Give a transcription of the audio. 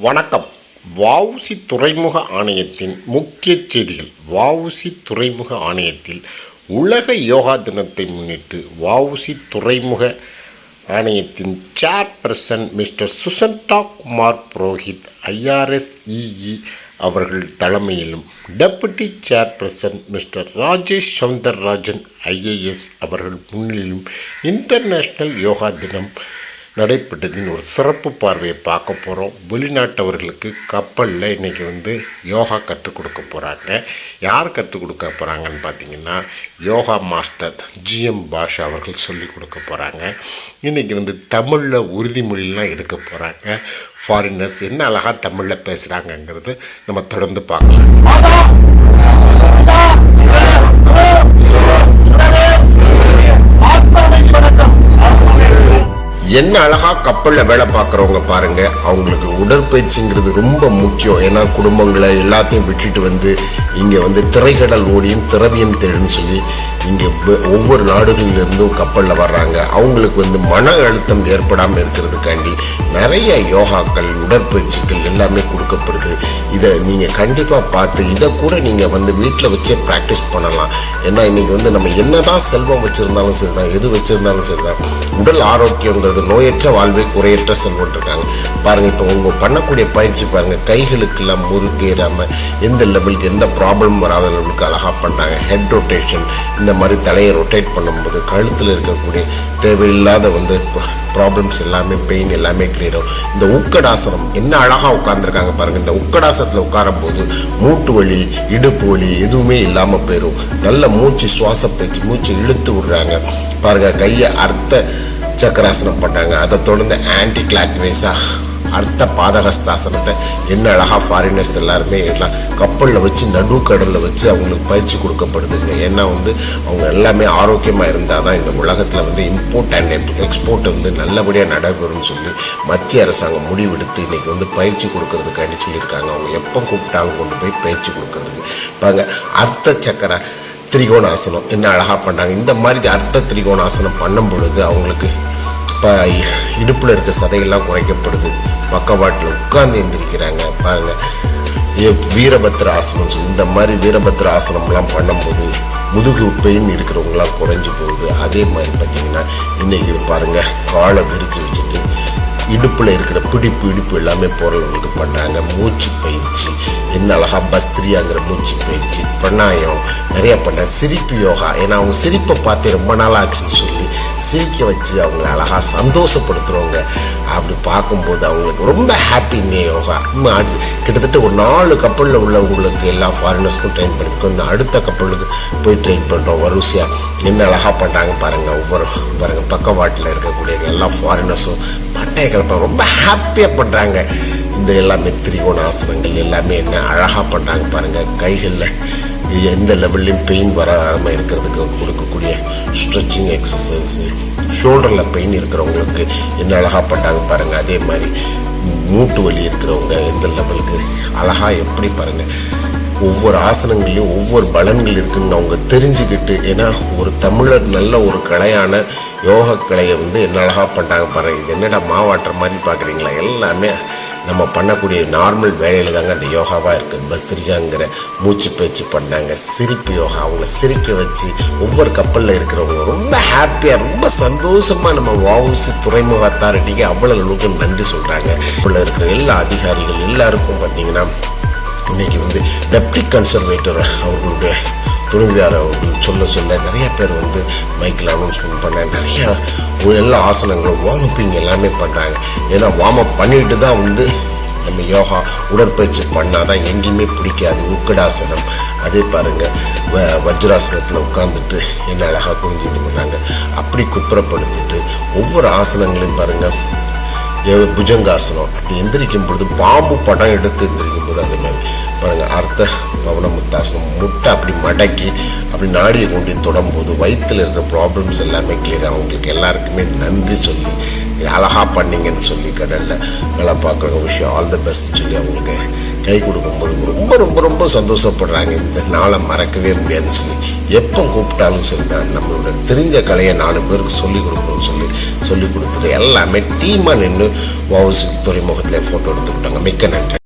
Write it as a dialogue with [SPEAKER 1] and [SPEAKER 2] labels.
[SPEAKER 1] வணக்கம். வவுசி துறைமுக ஆணையத்தின் முக்கிய செய்திகள். வஉசி துறைமுக ஆணையத்தில் உலக யோகா தினத்தை முன்னிட்டு வவுசி துறைமுக ஆணையத்தின் chairperson mister Susanta Kumar Purohit IRSEE அவர்கள் தலைமையிலும் deputy chairperson mister Rajesh Soundararajan IAS அவர்கள் முன்னிலும் இன்டர்நேஷ்னல் யோகா தினம் நடைபெற்றதின் ஒரு சிறப்பு பார்வையை பார்க்க போகிறோம் வெளிநாட்டவர்களுக்கு கப்பலில் இன்றைக்கி வந்து யோகா கற்றுக் கொடுக்க போகிறாங்க யார் கற்றுக் கொடுக்க போகிறாங்கன்னு பார்த்தீங்கன்னா யோகா மாஸ்டர் ஜிஎம் பாஷா அவர்கள் சொல்லிக் கொடுக்க போகிறாங்க இன்றைக்கி வந்து தமிழில் உறுதிமொழிலாம் எடுக்க போகிறாங்க ஃபாரினர்ஸ் என்ன அழகாக தமிழில் பேசுகிறாங்கங்கிறது நம்ம தொடர்ந்து பார்க்கலாம். என்ன அழகா கப்பலில் வேலை பார்க்குறவங்க பாருங்க அவங்களுக்கு உடற்பயிற்சிங்கிறது ரொம்ப முக்கியம். ஏன்னா குடும்பங்களை எல்லாத்தையும் விட்டுட்டு வந்து இங்கே வந்து திரைக்கடல் ஓடியும் திரவியம் தேடுன்னு சொல்லி இங்கே ஒவ்வொரு நாடுகளிலிருந்தும் கப்பலில் வர்றாங்க. அவங்களுக்கு வந்து மன அழுத்தம் ஏற்படாமல் இருக்கிறதுக்காண்டி நிறைய யோகாக்கள் உடற்பயிற்சிகள் எல்லாமே கொடுக்கப்படுது. இதை நீங்கள் கண்டிப்பாக பார்த்து இதை கூட நீங்கள் வந்து வீட்டில் வச்சே ப்ராக்டிஸ் பண்ணலாம். ஏன்னா இன்றைக்கி வந்து நம்ம என்னதான் செல்வம் வச்சுருந்தாலும் சரி தான் எது வச்சுருந்தாலும் சரி தான் உடல் ஆரோக்கியங்கிறது நோயற்ற வாழ்வே குறையற்ற செல்வம் இருக்காங்க பாருங்கள் இப்போ உங்கள் பண்ணக்கூடிய பயிற்சி பாருங்கள் கைகளுக்கெல்லாம் முறுக்கேறாமல் எந்த லெவலுக்கு எந்த ப்ராப்ளம் வராத லெவலுக்கு அழகாக பண்ணுறாங்க ஹெட் ரொட்டேஷன் இந்த மாதிரி தலையை ரொட்டேட் பண்ணும்போது கழுத்தில் இருக்கக்கூடிய தேவையில்லாத வந்து ப்ராப்ளம்ஸ் எல்லாமே பெயின் எல்லாமே கிளியர் ஆகும். இந்த உக்கடாசனம் என்ன அழகாக உட்காந்துருக்காங்க பாருங்கள் இந்த உக்கடாசனத்தில் உட்காரும் போது மூட்டு வலி இடுப்பு வலி எதுவுமே இல்லாமல் போயிடும் நல்ல மூச்சு சுவாச பயிற்சி மூச்சு இழுத்து விடுறாங்க. பாருங்கள் கையை அர்த்த சக்கராசனம் பண்ணாங்க. அதை தொடர்ந்து ஆன்டி கிளாக் வைஸாக அர்த்த பாதகஸ்தாசனத்தை என்ன அழகாக ஃபாரினர்ஸ் எல்லாருமே எல்லாம் கப்பலில் வச்சு நடு கடலில் வச்சு அவங்களுக்கு பயிற்சி கொடுக்கப்படுதுங்க. ஏன்னா வந்து அவங்க எல்லாமே ஆரோக்கியமாக இருந்தால் தான் இந்த உலகத்தில் வந்து இம்போர்ட் அண்ட் எக்ஸ்போர்ட் வந்து நல்லபடியாக நடைபெறும்னு சொல்லி மத்திய அரசாங்கம் முடிவெடுத்து இன்றைக்கி வந்து பயிற்சி கொடுக்கறதுக்காண்டி சொல்லியிருக்காங்க. அவங்க எப்போ கூப்பிட்டாலும் கொண்டு போய் பயிற்சி கொடுக்கறதுக்கு. பாருங்க அர்த்த சக்கரை திரிகோணாசனம். என்ன அழகாக பண்ணாங்க இந்த மாதிரி அர்த்த திரிகோணாசனம் பண்ணும் பொழுது அவங்களுக்கு இப்போ இடுப்பில் இருக்க சதையெல்லாம் குறைக்கப்படுது. பக்கவாட்டில் உட்கார்ந்து எந்திரிக்கிறாங்க. பாருங்கள் வீரபத்ர ஆசனம் சொல்லி இந்த மாதிரி வீரபத்ர ஆசனம்லாம் பண்ணும்போது முதுகு பெயின் இருக்கிறவங்களாம் குறைஞ்சி போகுது. அதே மாதிரி பார்த்தீங்கன்னா இன்றைக்கி பாருங்கள் காலை விரித்து வச்சுட்டு இடுப்பில் இருக்கிற பிடிப்பு இடுப்பு எல்லாமே போகிறவங்களுக்கு பண்ணுறாங்க என்ன அழகாக பஸ்திரியாங்கிற மூச்சு பயிற்சி பிரணாயம் நிறையா பண்ண சிரிப்பு யோகா. ஏன்னா அவங்க சிரிப்பை பார்த்து ரொம்ப நாள் ஆச்சுன்னு சொல்லி சிரிக்க வச்சு அவங்கள அழகாக சந்தோஷப்படுத்துகிறவங்க அப்படி பார்க்கும்போது அவங்களுக்கு ரொம்ப ஹாப்பி இந்த யோகா. அடுத்து கிட்டத்தட்ட ஒரு நாலு கப்பலில் உள்ளவங்களுக்கு எல்லா ஃபாரினர்ஸ்க்கும் ட்ரெயின் பண்ணிருக்கோம் இந்த அடுத்த கப்பலுக்கு போய் ட்ரெயின் பண்ணுறோம் வரிசையாக என்ன அழகாக பண்ணுறாங்க பாருங்கள் ஒவ்வொரு பாருங்கள் பக்கவாட்டில் இருக்கக்கூடிய எல்லா ஃபாரினர்ஸும் பண்டைய கிளப்ப ரொம்ப ஹாப்பியாக பண்ணுறாங்க இந்த எல்லாமே திரிகோண ஆசனங்கள் எல்லாமே என்ன அழகாக பண்ணுறாங்க பாருங்கள் கைகளில் எந்த லெவல்லையும் பெயின் வராமல் இருக்கிறதுக்கு கொடுக்கக்கூடிய ஸ்ட்ரெச்சிங் எக்ஸசைஸு ஷோல்டரில் பெயின் இருக்கிறவங்களுக்கு என்ன அழகாக பண்ணுறாங்க பாருங்கள் அதே மாதிரி மூட்டு வலி இருக்கிறவங்க எந்த லெவலுக்கு அழகாக எப்படி பாருங்கள் ஒவ்வொரு ஆசனங்கள்லையும் ஒவ்வொரு பலன்கள் இருக்குன்னு அவங்க தெரிஞ்சுக்கிட்டு ஏன்னா ஒரு தமிழர் நல்ல ஒரு கலையான யோக கலையை வந்து என்ன அழகாக பண்ணுறாங்க பாருங்கள் இது என்னடா மாவாட்டுற மாதிரி பார்க்குறீங்களா எல்லாமே நம்ம பண்ணக்கூடிய நார்மல் வேலையில் தாங்க அந்த யோகாவாக இருக்குது பஸ்திரிகாங்கிற மூச்சு பயிற்சி பண்ணாங்க. சிரிப்பு யோகா அவங்கள சிரிக்க வச்சு ஒவ்வொரு கப்பலில் இருக்கிறவங்க ரொம்ப ஹாப்பியாக ரொம்ப சந்தோஷமாக நம்ம வவுசி துறைமுக அத்தாரிட்டிக்கு அவ்வளோ அளவுக்கு நன்றி சொல்கிறாங்க உள்ள இருக்கிற எல்லா அதிகாரிகள் எல்லாருக்கும் பார்த்தீங்கன்னா இன்றைக்கி வந்து டெப்டி கன்சர்வேட்டர் அவர்களுடைய துணைவியார் அவர்கள் சொல்ல சொல்ல நிறைய பேர் வந்து மைக்கில் அனௌன்ஸ்மெண்ட் பண்ண நிறையா எல்லா ஆசனங்களும் வார்மப்பிங் எல்லாமே பண்ணுறாங்க ஏன்னா வார்ம் அப் பண்ணிட்டு தான் வந்து நம்ம யோகா உடற்பயிற்சி பண்ணால் தான் எங்கேயுமே பிடிக்காது. உக்கடாசனம் அதே பாருங்கள் வ வஜ்ராசனத்தில் உட்காந்துட்டு என்ன அழகாக குனிஞ்சு இது பண்ணாங்க அப்படி குப்புறப்படுத்திட்டு ஒவ்வொரு ஆசனங்களையும் பாருங்கள் புஜங்காசனம் அப்படி எந்திரிக்கும் பொழுது பாம்பு படம் எடுத்து எந்திரிக்கும் போது பாருங்கள் அர்த்த பவன முத்தாசனம் முட்டை அப்படி மடக்கி அப்படி நாடியை கொண்டு தொடும்போது வயிற்றில் இருக்கிற ப்ராப்ளம்ஸ் எல்லாமே கிளியர் அவங்களுக்கு எல்லாருக்குமே நன்றி சொல்லி அழகாக பண்ணீங்கன்னு சொல்லி கடலில் வேலை பார்க்குற விஷயம். ஆல் த பெஸ்ட் சொல்லி அவங்களுக்கு கை கொடுக்கும்போது ரொம்ப ரொம்ப ரொம்ப சந்தோஷப்படுறாங்க. இந்த நாளை மறக்கவே முடியாதுன்னு சொல்லி எப்போ கூப்பிட்டாலும் சரி தான் நம்மளோட தெரிஞ்ச கலையை நாலு பேருக்கு சொல்லிக் கொடுக்கணும்னு சொல்லி சொல்லி கொடுத்துட்டு எல்லாமே டீமாக நின்று வவுசி துறைமுகத்தில் ஃபோட்டோ எடுத்துக்கிட்டாங்க. மிக்க நன்றி.